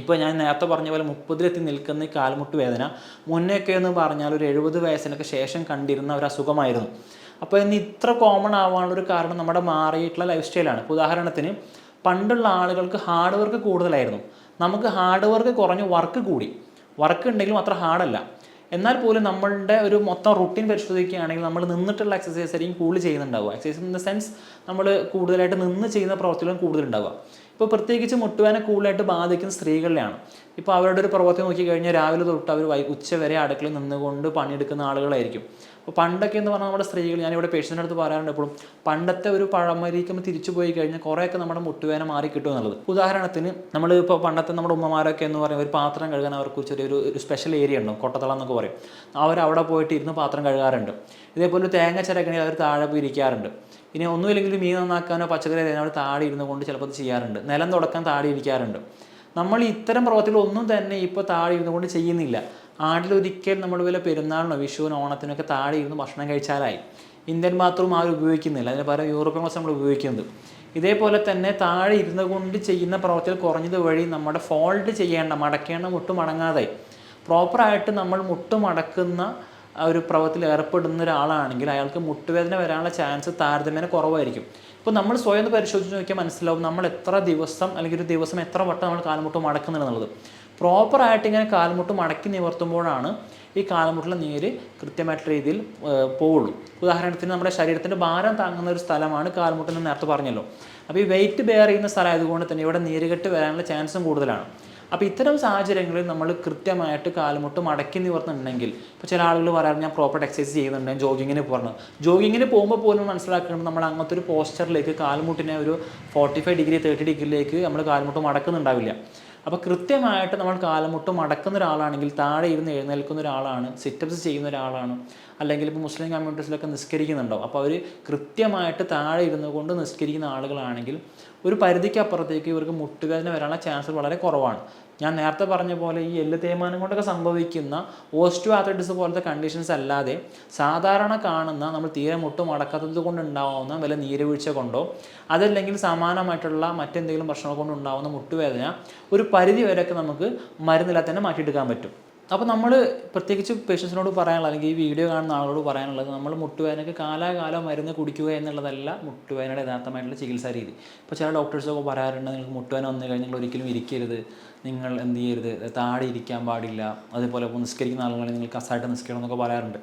ഇപ്പോൾ ഞാൻ നേരത്തെ പറഞ്ഞ പോലെ മുപ്പതിലെത്തി നിൽക്കുന്ന ഈ കാൽമുട്ട് വേദന മുന്നേയൊക്കെ എന്ന് പറഞ്ഞാൽ ഒരു എഴുപത് വയസ്സിനൊക്കെ ശേഷം കണ്ടിരുന്ന ഒരു അസുഖമായിരുന്നു. അപ്പോൾ ഇന്ന് ഇത്ര കോമൺ ആവാനുള്ള ഒരു കാരണം നമ്മുടെ മാറിയിട്ടുള്ള ലൈഫ് സ്റ്റൈലാണ് ഇപ്പോൾ ഉദാഹരണത്തിന് പണ്ടുള്ള ആളുകൾക്ക് ഹാർഡ് വർക്ക് കൂടുതലായിരുന്നു. നമുക്ക് ഹാർഡ് വർക്ക് കുറഞ്ഞ് വർക്ക് കൂടി. വർക്ക് ഉണ്ടെങ്കിലും അത്ര ഹാർഡല്ല എന്നാൽ പോലും നമ്മളുടെ ഒരു മൊത്തം റുട്ടീൻ പരിശോധിക്കുകയാണെങ്കിൽ നമ്മൾ നിന്നിട്ടുള്ള എക്സസൈസ് ആയിരിക്കും കൂടുതൽ ചെയ്യുന്നുണ്ടാവുക. എക്സസൈസ് ഇൻ ദ സെൻസ് നമ്മൾ കൂടുതലായിട്ട് നിന്ന് ചെയ്യുന്ന പ്രവർത്തികളും കൂടുതലുണ്ടാവുക. ഇപ്പോൾ പ്രത്യേകിച്ച് മുട്ടുവേന കൂടുതലായിട്ട് ബാധിക്കുന്ന സ്ത്രീകളിലാണ്. ഇപ്പോൾ അവരുടെ ഒരു പ്രവൃത്തി നോക്കിക്കഴിഞ്ഞാൽ രാവിലെ തൊട്ട് അവർ വൈ ഉച്ച വരെ അടുക്കളയിൽ നിന്നുകൊണ്ട് പണിയെടുക്കുന്ന ആളുകളായിരിക്കും. അപ്പോൾ പണ്ടൊക്കെ എന്ന് പറഞ്ഞാൽ നമ്മുടെ സ്ത്രീകൾ ഞാനിവിടെ പേഷ്യന്റെ അടുത്ത് പറയാറുണ്ട് എപ്പോഴും പണ്ടത്തെ ഒരു പഴമരിക്കുമ്പോൾ തിരിച്ചു പോയി കഴിഞ്ഞാൽ കുറേയൊക്കെ നമ്മുടെ മുട്ടുവേന മാറി കിട്ടും എന്നുള്ളത്. ഉദാഹരണത്തിന് നമ്മൾ ഇപ്പോൾ പണ്ടത്തെ നമ്മുടെ ഉമ്മമാരൊക്കെ എന്ന് പറയുമ്പോൾ ഒരു പാത്രം കഴുകാൻ അവർക്ക് ചെറിയൊരു ഒരു സ്പെഷ്യൽ ഏരിയ ഉണ്ട് കൊട്ടത്തളം എന്നൊക്കെ പറയും. അവർ അവിടെ പോയിട്ട് ഇരുന്ന് പാത്രം കഴുകാറുണ്ട്. ഇതേപോലെ തേങ്ങ ചിരക്കണമെങ്കിൽ അവർ താഴെ പോയി ഇരിക്കാറുണ്ട്. ഇനി ഒന്നുമില്ലെങ്കിൽ മീൻ നന്നാക്കാനോ പച്ചക്കറി അരിയാനോ അവർ താഴെ ഇരുന്ന് കൊണ്ട് ചിലപ്പോൾ അത് ചെയ്യാറുണ്ട്. നിലം തുടക്കാൻ താഴെ ഇരിക്കാറുണ്ട്. നമ്മൾ ഇത്തരം പ്രവർത്തികളൊന്നും തന്നെ ഇപ്പോൾ താഴെ ഇരുന്നുകൊണ്ട് ചെയ്യുന്നില്ല. ആണ്ടിലൊരിക്കൽ നമ്മൾ വല്ല പെരുന്നാളിനോ വിഷുവിനോ ഓണത്തിനൊക്കെ താഴെ ഇരുന്ന് ഭക്ഷണം കഴിച്ചാലായി. ഇന്ത്യൻ ബാത്റൂം ആരും ഉപയോഗിക്കുന്നില്ല. അതിന് പകരം യൂറോപ്യൻ ക്ലാസ് നമ്മൾ ഉപയോഗിക്കുന്നത്. ഇതേപോലെ തന്നെ താഴെ ഇരുന്ന് കൊണ്ട് ചെയ്യുന്ന പ്രവർത്തികൾ കുറഞ്ഞത് വഴി നമ്മുടെ ഫോൾഡ് ചെയ്യേണ്ട മടക്കേണ്ട മുട്ട് മടങ്ങാതെ പ്രോപ്പറായിട്ട് നമ്മൾ മുട്ട് മടക്കുന്ന ഒരു പ്രവത്തിൽ ഏർപ്പെടുന്ന ഒരാളാണെങ്കിൽ അയാൾക്ക് മുട്ടുവേദന വരാനുള്ള ചാൻസ് താരതമ്യേന കുറവായിരിക്കും. ഇപ്പോൾ നമ്മൾ സ്വയം പരിശോധിച്ച് നോക്കിയാൽ മനസ്സിലാവും നമ്മൾ എത്ര ദിവസം അല്ലെങ്കിൽ ഒരു ദിവസം എത്ര വട്ടം നമ്മൾ കാൽമുട്ട് മടക്കുന്നുണ്ടെന്നുള്ളത് പ്രോപ്പറായിട്ട് ഇങ്ങനെ കാൽമുട്ട് മടക്കി നിവർത്തുമ്പോഴാണ് ഈ കാൽമുട്ടിലെ നീര് കൃത്യമായിട്ടുള്ള രീതിയിൽ പോവുള്ളൂ. ഉദാഹരണത്തിന് നമ്മുടെ ശരീരത്തിന്റെ ഭാരം താങ്ങുന്ന ഒരു സ്ഥലമാണ് കാൽമുട്ട് എന്ന് നേരത്തെ പറഞ്ഞല്ലോ. അപ്പോൾ ഈ വെയിറ്റ് ബെയർ ചെയ്യുന്ന സ്ഥലം ആയതുകൊണ്ട് തന്നെ ഇവിടെ നീരുകെട്ട് വരാനുള്ള ചാൻസും കൂടുതലാണ്. അപ്പോൾ ഇത്തരം സാഹചര്യങ്ങളിൽ നമ്മൾ കൃത്യമായിട്ട് കാൽമുട്ട് മടക്കി നിവർത്തുന്നുണ്ടെങ്കിൽ ഇപ്പോൾ ചില ആളുകൾ പറയാറ് ഞാൻ പ്രോപ്പർ എക്സസൈസ് ചെയ്യുന്നുണ്ട് ജോഗിങ്ങിന് പോകണം ജോഗിങ്ങിന് പോകുമ്പോൾ പോലും മനസ്സിലാക്കുന്നത് നമ്മൾ അങ്ങനത്തെ ഒരു പോസ്റ്ററിലേക്ക് കാൽമുട്ടിനെ ഒരു ഫോർട്ടി ഫൈവ് ഡിഗ്രി തേർട്ടി ഡിഗ്രിയിലേക്ക് നമ്മൾ കാൽമുട്ട് മടക്കുന്നുണ്ടാവില്ല. അപ്പോൾ കൃത്യമായിട്ട് നമ്മൾ കാലമുട്ട് മടക്കുന്ന ഒരാളാണെങ്കിൽ താഴെ ഇരുന്ന് എഴുന്നേൽക്കുന്ന ഒരാളാണ് സിറ്റപ്സ് ചെയ്യുന്ന ഒരാളാണ്. അല്ലെങ്കിൽ ഇപ്പോൾ മുസ്ലിം കമ്മ്യൂണിറ്റീസിലൊക്കെ നിസ്കരിക്കുന്നുണ്ടാവും. അപ്പോൾ അവർ കൃത്യമായിട്ട് താഴെ ഇരുന്നു കൊണ്ട് നിസ്കരിക്കുന്ന ആളുകളാണെങ്കിൽ ഒരു പരിധിക്ക് അപ്പുറത്തേക്ക് ഇവർക്ക് മുട്ടുവേദന വരാനുള്ള ചാൻസ് വളരെ കുറവാണ്. ഞാൻ നേരത്തെ പറഞ്ഞ പോലെ ഈ എല്ല് തേയ്മാനം കൊണ്ടൊക്കെ സംഭവിക്കുന്ന ഓസ്റ്റോ ആത്രൈറ്റിസ് പോലത്തെ കണ്ടീഷൻസ് അല്ലാതെ സാധാരണ കാണുന്ന നമ്മൾ തീരെ മുട്ടും അടക്കാത്തത് കൊണ്ടുണ്ടാവുന്ന വില നീരുവീഴ്ച കൊണ്ടോ അതല്ലെങ്കിൽ സമാനമായിട്ടുള്ള മറ്റെന്തെങ്കിലും പ്രശ്നങ്ങൾ കൊണ്ടുണ്ടാവുന്ന മുട്ടുവേദന ഒരു പരിധി വരെയൊക്കെ നമുക്ക് മരുന്നില്ലാതെ തന്നെ മാറ്റിയെടുക്കാൻ പറ്റും. അപ്പോൾ നമ്മൾ പ്രത്യേകിച്ച് പേഷ്യൻസിനോട് പറയാനുള്ള അല്ലെങ്കിൽ ഈ വീഡിയോ കാണുന്ന ആളുകളോട് പറയാനുള്ളത് നമ്മൾ മുട്ടുവേദനയ്ക്ക് കാലാകാലം മരുന്ന് കുടിക്കുക എന്നുള്ളതല്ല മുട്ടുവേദനയുടെ യഥാർത്ഥമായിട്ടുള്ള ചികിത്സാ രീതി. ഇപ്പോൾ ചില ഡോക്ടേഴ്സൊക്കെ പറയാറുണ്ട് നിങ്ങൾക്ക് മുട്ടുവേദന വന്നു കഴിഞ്ഞാൽ നിങ്ങൾ ഒരിക്കലും ഇരിക്കരുത് നിങ്ങൾ എന്ത് ചെയ്യരുത് താടി ഇരിക്കാൻ പാടില്ല അതേപോലെ നിസ്കരിക്കുന്ന ആളുകളെ നിങ്ങൾ കസായിട്ട് നിസ്കരിക്കണം എന്നൊക്കെ പറയാറുണ്ട്.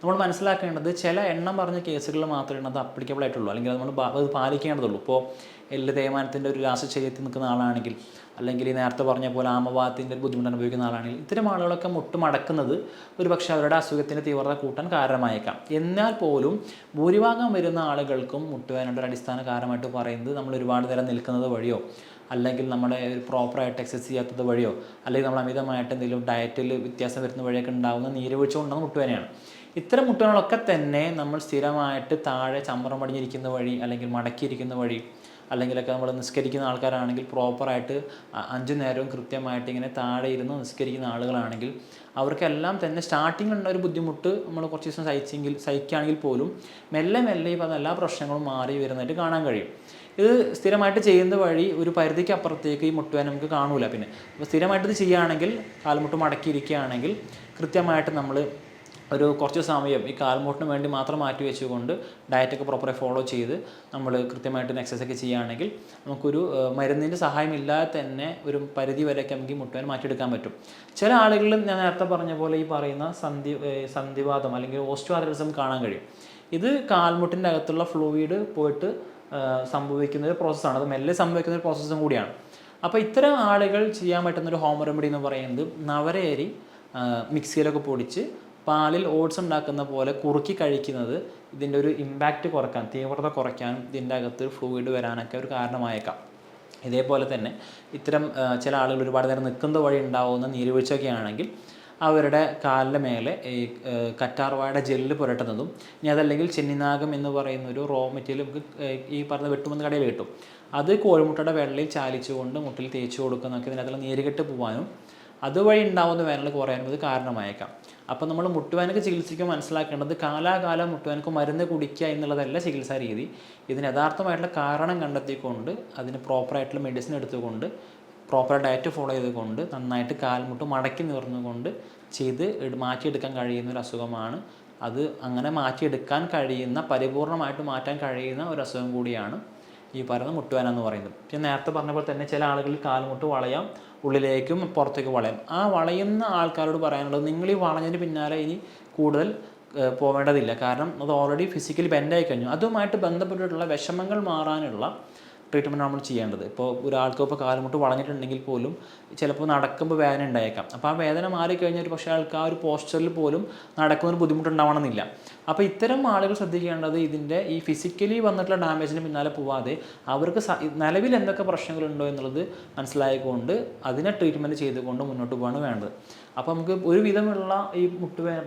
നമ്മൾ മനസ്സിലാക്കേണ്ടത് ചില എണ്ണം പറഞ്ഞ കേസുകളിൽ മാത്രമേ അത് അപ്ലിക്കബിൾ ആയിട്ടുള്ളൂ. അല്ലെങ്കിൽ നമ്മൾ അത് പാലിക്കേണ്ടതുള്ളൂ. ഇപ്പോൾ എല്ല് തേയ്മാനത്തിന്റെ ഒരു രാസശരീരത്തിൽ നിൽക്കുന്ന ആളാണെങ്കിൽ അല്ലെങ്കിൽ നേരത്തെ പറഞ്ഞ പോലെ ആമവാദത്തിന്റെ ബുദ്ധിമുട്ട് അനുഭവിക്കുന്ന ആളാണെങ്കിൽ ഇത്തരം ആളുകളൊക്കെ മുട്ട് മടക്കുന്നത് ഒരു പക്ഷേ അവരുടെ അസുഖത്തിന്റെ തീവ്രത കൂട്ടാൻ കാരണമായേക്കാം. എന്നാൽ പോലും ഭൂരിഭാഗം വരുന്ന ആളുകൾക്കും മുട്ടുവേദനയുടെ ഒരു അടിസ്ഥാന കാരണമായിട്ട് പറയുന്നത് നമ്മൾ ഒരുപാട് നേരം നിൽക്കുന്നത് വഴിയോ അല്ലെങ്കിൽ നമ്മുടെ ഒരു പ്രോപ്പറായിട്ട് എക്സസൈസ് ചെയ്യാത്തത് വഴിയോ അല്ലെങ്കിൽ നമ്മൾ അമിതമായിട്ട് എന്തെങ്കിലും ഡയറ്റിൽ വ്യത്യാസം വരുന്ന വഴിയൊക്കെ ഉണ്ടാകുന്ന നീരൊഴിച്ചു കൊണ്ടുവന്ന മുട്ടുവേനയാണ് ഇത്തരം മുട്ടുകളൊക്കെ തന്നെ നമ്മൾ സ്ഥിരമായിട്ട് താഴെ ചമ്പറം പടിഞ്ഞിരിക്കുന്ന വഴി അല്ലെങ്കിൽ മടക്കിയിരിക്കുന്ന വഴി അല്ലെങ്കിലൊക്കെ നമ്മൾ നിസ്കരിക്കുന്ന ആൾക്കാരാണെങ്കിൽ പ്രോപ്പറായിട്ട് അഞ്ചു നേരവും കൃത്യമായിട്ട് ഇങ്ങനെ താഴെ ഇരുന്ന് നിസ്കരിക്കുന്ന ആളുകളാണെങ്കിൽ അവർക്കെല്ലാം തന്നെ സ്റ്റാർട്ടിങ് ഉള്ള ഒരു ബുദ്ധിമുട്ട് നമ്മൾ കുറച്ച് ദിവസം സഹിച്ചെങ്കിൽ സഹിക്കുകയാണെങ്കിൽ പോലും മെല്ലെ മെല്ലെ ഈ എല്ലാ പ്രശ്നങ്ങളും മാറി വരുന്നതായിട്ട് കാണാൻ കഴിയും. ഇത് സ്ഥിരമായിട്ട് ചെയ്യുന്ന വഴി ഒരു പരിധിക്ക് അപ്പുറത്തേക്ക് ഈ മുട്ടുവേദന നമുക്ക് കാണൂല പിന്നെ. അപ്പോൾ സ്ഥിരമായിട്ട് ഇത് ചെയ്യുകയാണെങ്കിൽ കാൽമുട്ട് മടക്കിയിരിക്കുകയാണെങ്കിൽ കൃത്യമായിട്ട് നമ്മൾ ഒരു കുറച്ച് സമയം ഈ കാൽമുട്ടിന് വേണ്ടി മാത്രം മാറ്റി വെച്ചുകൊണ്ട് ഡയറ്റൊക്കെ പ്രോപ്പറായി ഫോളോ ചെയ്ത് നമ്മൾ കൃത്യമായിട്ട് എക്സസൈസ് ഒക്കെ ചെയ്യുകയാണെങ്കിൽ നമുക്കൊരു മരുന്നിന്റെ സഹായമില്ലാതെ തന്നെ ഒരു പരിധി വരെയൊക്കെ നമുക്ക് ഈ മുട്ടുവേദന മാറ്റിയെടുക്കാൻ പറ്റും. ചില ആളുകളിൽ ഞാൻ നേരത്തെ പറഞ്ഞ പോലെ ഈ പറയുന്ന സന്ധി സന്ധിവാദം അല്ലെങ്കിൽ ഓസ്റ്റിയോആർട്രിസം കാണാൻ കഴിയും. ഇത് കാൽമുട്ടിന്റെ അകത്തുള്ള ഫ്ലൂയിഡ് പോയിട്ട് സംഭവിക്കുന്ന ഒരു പ്രോസസ്സാണ് അത് മെല്ലെ സംഭവിക്കുന്ന ഒരു പ്രോസസ്സും കൂടിയാണ്. അപ്പോൾ ഇത്തരം ആളുകൾ ചെയ്യാൻ പറ്റുന്ന ഒരു ഹോം റെമഡി എന്ന് പറയുന്നത് നവരേരി മിക്സിയിലൊക്കെ പൊടിച്ച് പാലിൽ ഓട്സ് ഉണ്ടാക്കുന്ന പോലെ കുറുക്കി കഴിക്കുന്നത് ഇതിന്റെ ഒരു ഇമ്പാക്റ്റ് കുറയ്ക്കാൻ തീവ്രത കുറയ്ക്കാനും ഇതിന്റെ അകത്ത് ഫ്ലൂയിഡ് വരാനൊക്കെ ഒരു കാരണമായേക്കാം. ഇതേപോലെ തന്നെ ഇത്തരം ചില ആളുകൾ ഒരുപാട് നേരം നിൽക്കുന്ന വഴി ഉണ്ടാവുന്ന നീരുവീഴ്ചയൊക്കെ ആണെങ്കിൽ അവരുടെ കാലിന്റെ മേലെ ഈ കറ്റാർവാഴ ജെല്ല് പുരട്ടുന്നതും ഇനി അതല്ലെങ്കിൽ ചെന്നിനാഗം എന്ന് പറയുന്ന ഒരു റോ മെറ്റീരിയൽ നമുക്ക് ഈ പറഞ്ഞ വെട്ടുമെന്ന് കടയിൽ കിട്ടും. അത് കോഴിമുട്ടയുടെ വെള്ളയിൽ ചാലിച്ചുകൊണ്ട് മുട്ടിൽ തേച്ച് കൊടുക്കുന്നതൊക്കെ ഇതിനകത്തുള്ള നീരുകെട്ട് പോകാനും അതുവഴി ഉണ്ടാവുന്ന വേനൽ കുറയാനും ഇത് കാരണമായേക്കാം. അപ്പോൾ നമ്മൾ മുട്ടുവേനക്ക് ചികിത്സിക്കുമ്പോൾ മനസ്സിലാക്കേണ്ടത് കാലാകാലം മുട്ടുവാനക്ക് മരുന്ന് കുടിക്കുക എന്നുള്ളതല്ല ചികിത്സാ രീതി. ഇതിന് യഥാർത്ഥമായിട്ടുള്ള കാരണം കണ്ടെത്തിക്കൊണ്ട് അതിന് പ്രോപ്പറായിട്ടുള്ള മെഡിസിൻ എടുത്തുകൊണ്ട് പ്രോപ്പർ ഡയറ്റ് ഫോളോ ചെയ്തുകൊണ്ട് നന്നായിട്ട് കാൽമുട്ട് മടക്കി നിവർന്നുകൊണ്ട് ചെയ്ത് മാറ്റിയെടുക്കാൻ കഴിയുന്ന ഒരു അസുഖമാണ്. അത് അങ്ങനെ മാറ്റിയെടുക്കാൻ കഴിയുന്ന പരിപൂർണമായിട്ട് മാറ്റാൻ കഴിയുന്ന ഒരു അസുഖം കൂടിയാണ് ഈ പറയുന്ന മുട്ടുവേന എന്ന് പറയുന്നത്. പിന്നെ നേരത്തെ പറഞ്ഞ പോലെ തന്നെ ചില ആളുകളിൽ കാൽമുട്ട് വളയാം ഉള്ളിലേക്കും പുറത്തേക്ക് വളയാം. ആ വളയുന്ന ആൾക്കാരോട് പറയാനുള്ളത് നിങ്ങൾ ഈ വളഞ്ഞതിന് പിന്നാലെ ഇനി കൂടുതൽ പോവേണ്ടതില്ല. കാരണം അത് ഓൾറെഡി ഫിസിക്കലി ബെൻഡായി കഴിഞ്ഞു. അതുമായിട്ട് ബന്ധപ്പെട്ടിട്ടുള്ള വിഷമങ്ങൾ മാറാനുള്ള ട്രീറ്റ്മെന്റ് നമ്മൾ ചെയ്യേണ്ടത്. ഇപ്പോൾ ഒരാൾക്ക് ഇപ്പോൾ കാലുമുട്ട് വളഞ്ഞിട്ടുണ്ടെങ്കിൽ പോലും ചിലപ്പോൾ നടക്കുമ്പോൾ വേദന ഉണ്ടായേക്കാം. അപ്പോൾ ആ വേദന മാറിക്കഴിഞ്ഞാൽ ഒരു പക്ഷേ ആൾക്ക് ആ ഒരു പോസ്റ്ററിൽ പോലും നടക്കുന്ന ഒരു ബുദ്ധിമുട്ടുണ്ടാവണമെന്നില്ല. അപ്പോൾ ഇത്തരം ആളുകൾ ശ്രദ്ധിക്കേണ്ടത് ഇതിന്റെ ഈ ഫിസിക്കലി വന്നിട്ടുള്ള ഡാമേജിന് പിന്നാലെ പോവാതെ അവർക്ക് നിലവിൽ എന്തൊക്കെ പ്രശ്നങ്ങളുണ്ടോ എന്നുള്ളത് മനസ്സിലായിക്കൊണ്ട് അതിനെ ട്രീറ്റ്മെന്റ് ചെയ്തുകൊണ്ട് മുന്നോട്ട് പോകാണ് വേണ്ടത്. അപ്പോൾ നമുക്ക് ഒരു വിധമുള്ള ഈ മുട്ട് വേ-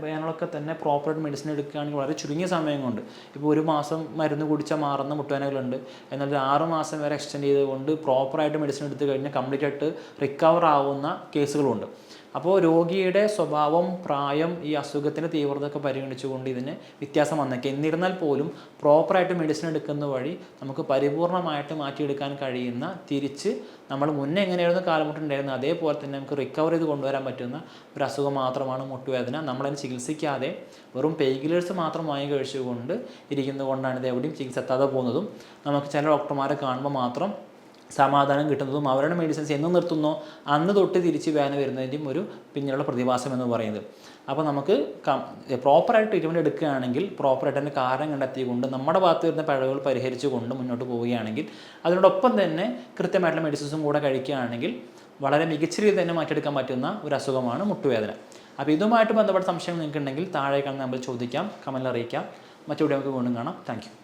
തന്നെ പ്രോപ്പറായിട്ട് മെഡിസിൻ എടുക്കുകയാണെങ്കിൽ വളരെ ചുരുങ്ങിയ സമയം കൊണ്ട് ഇപ്പോൾ ഒരു മാസം മരുന്ന് കുടിച്ചാൽ മാറുന്ന മുട്ടുവേനകളുണ്ട് എന്നാൽ ആറ് മാസം വരെ എക്സ്റ്റെൻഡ് ചെയ്തുകൊണ്ട് പ്രോപ്പറായിട്ട് മെഡിസിൻ എടുത്തു കഴിഞ്ഞാൽ കംപ്ലീറ്റ് ആയിട്ട് റിക്കവർ ആവുന്ന കേസുകളുണ്ട് അപ്പോൾ രോഗിയുടെ സ്വഭാവം പ്രായം ഈ അസുഖത്തിന്റെ തീവ്രതയൊക്കെ പരിഗണിച്ചുകൊണ്ട് ഇതിന് വ്യത്യാസം വന്നേക്കാം. എന്നിരുന്നാൽ പോലും പ്രോപ്പറായിട്ട് മെഡിസിൻ എടുക്കുന്ന വഴി നമുക്ക് പരിപൂർണമായിട്ട് മാറ്റിയെടുക്കാൻ കഴിയുന്ന തിരിച്ച് നമ്മൾ മുന്നേ എങ്ങനെയായിരുന്നു കാലമുട്ടുണ്ടായിരുന്നത് അതേപോലെ തന്നെ നമുക്ക് റിക്കവർ ചെയ്ത് കൊണ്ടുവരാൻ പറ്റുന്ന ഒരു അസുഖം മാത്രമാണ് മുട്ടുവേദന. നമ്മളതിന് ചികിത്സിക്കാതെ വെറും പെയ്കിലേഴ്സ് മാത്രം വാങ്ങി കഴിച്ചുകൊണ്ട് ഇരിക്കുന്നത് കൊണ്ടാണ് ഇത് എവിടെയും ചികിത്സ എത്താതെ പോകുന്നതും. നമുക്ക് ചില ഡോക്ടർമാരെ കാണുമ്പോൾ മാത്രം സമാധാനം കിട്ടുന്നതും അവരുടെ മെഡിസിൻസ് എന്ന് നിർത്തുന്നോ അന്ന് തൊട്ട് തിരിച്ച് വേദന വരുന്നതിന്റെയും ഒരു പിന്നിലുള്ള പ്രതിഭാസം എന്ന് പറയുന്നത്. അപ്പോൾ നമുക്ക് പ്രോപ്പറായിട്ട് ട്രീറ്റ്മെന്റ് എടുക്കുകയാണെങ്കിൽ പ്രോപ്പറായിട്ട് തന്നെ കാരണം കണ്ടെത്തിക്കൊണ്ട് നമ്മുടെ ഭാഗത്ത് വരുന്ന പിഴവുകൾ പരിഹരിച്ചുകൊണ്ട് മുന്നോട്ട് പോവുകയാണെങ്കിൽ അതിനോടൊപ്പം തന്നെ കൃത്യമായിട്ടുള്ള മെഡിസിൻസും കൂടെ കഴിക്കുകയാണെങ്കിൽ വളരെ മികച്ച രീതിയിൽ തന്നെ മാറ്റിയെടുക്കാൻ പറ്റുന്ന ഒരു അസുഖമാണ് മുട്ടുവേദന. അപ്പോൾ ഇതുമായിട്ട് ബന്ധപ്പെട്ട സംശയം നിങ്ങൾക്കുണ്ടെങ്കിൽ താഴെ കാണുന്ന നമ്പർ ചോദിക്കാം കമന്റിൽ അറിയിക്കാം. മറ്റു വീഡിയോ നമുക്ക് വീണ്ടും കാണാം. താങ്ക്